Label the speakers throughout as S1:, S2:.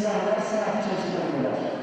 S1: sırada saati çalıştırıyorlar.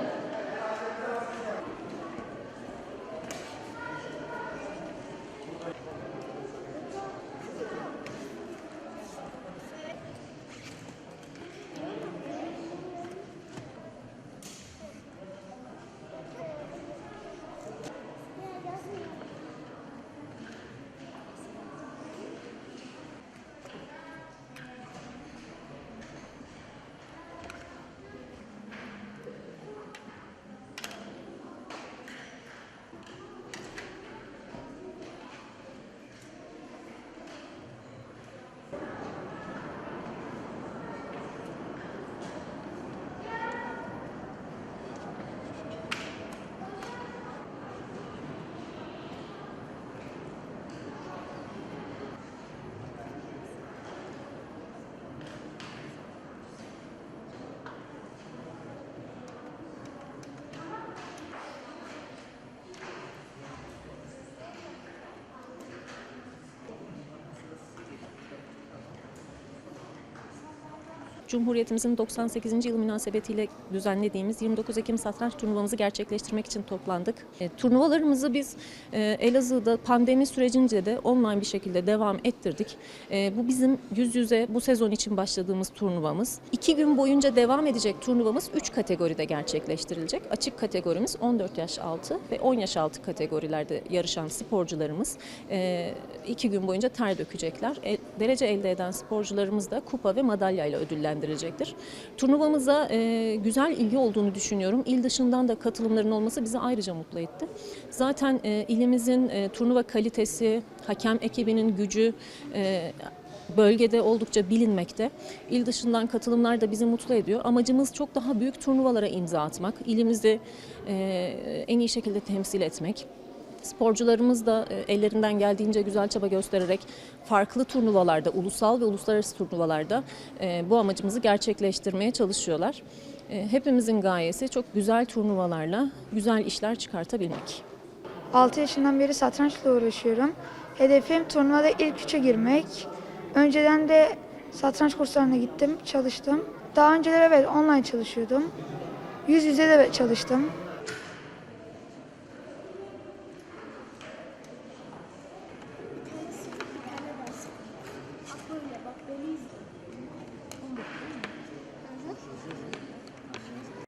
S2: Cumhuriyetimizin 98. yılı münasebetiyle düzenlediğimiz 29 Ekim satranç turnuvamızı gerçekleştirmek için toplandık. E, turnuvalarımızı biz e, Elazığ'da pandemi sürecince de online bir şekilde devam ettirdik. E, bu bizim yüz yüze bu sezon için başladığımız turnuvamız. İki gün boyunca devam edecek turnuvamız 3 kategoride gerçekleştirilecek. Açık kategorimiz 14 yaş altı ve 10 yaş altı kategorilerde yarışan sporcularımız e, iki gün boyunca ter dökecekler. E, derece elde eden sporcularımız da kupa ve madalyayla ödüllendirilecektir. Turnuvamıza e, güzel ilgi olduğunu düşünüyorum. İl dışından da katılımların olması bizi ayrıca mutlu etti. Zaten e, ilimizin e, turnuva kalitesi, hakem ekibinin gücü, e, bölgede oldukça bilinmekte. İl dışından katılımlar da bizi mutlu ediyor. Amacımız çok daha büyük turnuvalara imza atmak, ilimizi e, en iyi şekilde temsil etmek. Sporcularımız da e, ellerinden geldiğince güzel çaba göstererek farklı turnuvalarda, ulusal ve uluslararası turnuvalarda e, bu amacımızı gerçekleştirmeye çalışıyorlar. E, Hepimizin gayesi çok güzel turnuvalarla güzel işler çıkartabilmek.
S3: 6 yaşından beri satrançla uğraşıyorum. Hedefim turnuvada ilk üçe girmek. Önceden de satranç kurslarına gittim, çalıştım. Daha önceleri evet online çalışıyordum. Yüz yüze de çalıştım.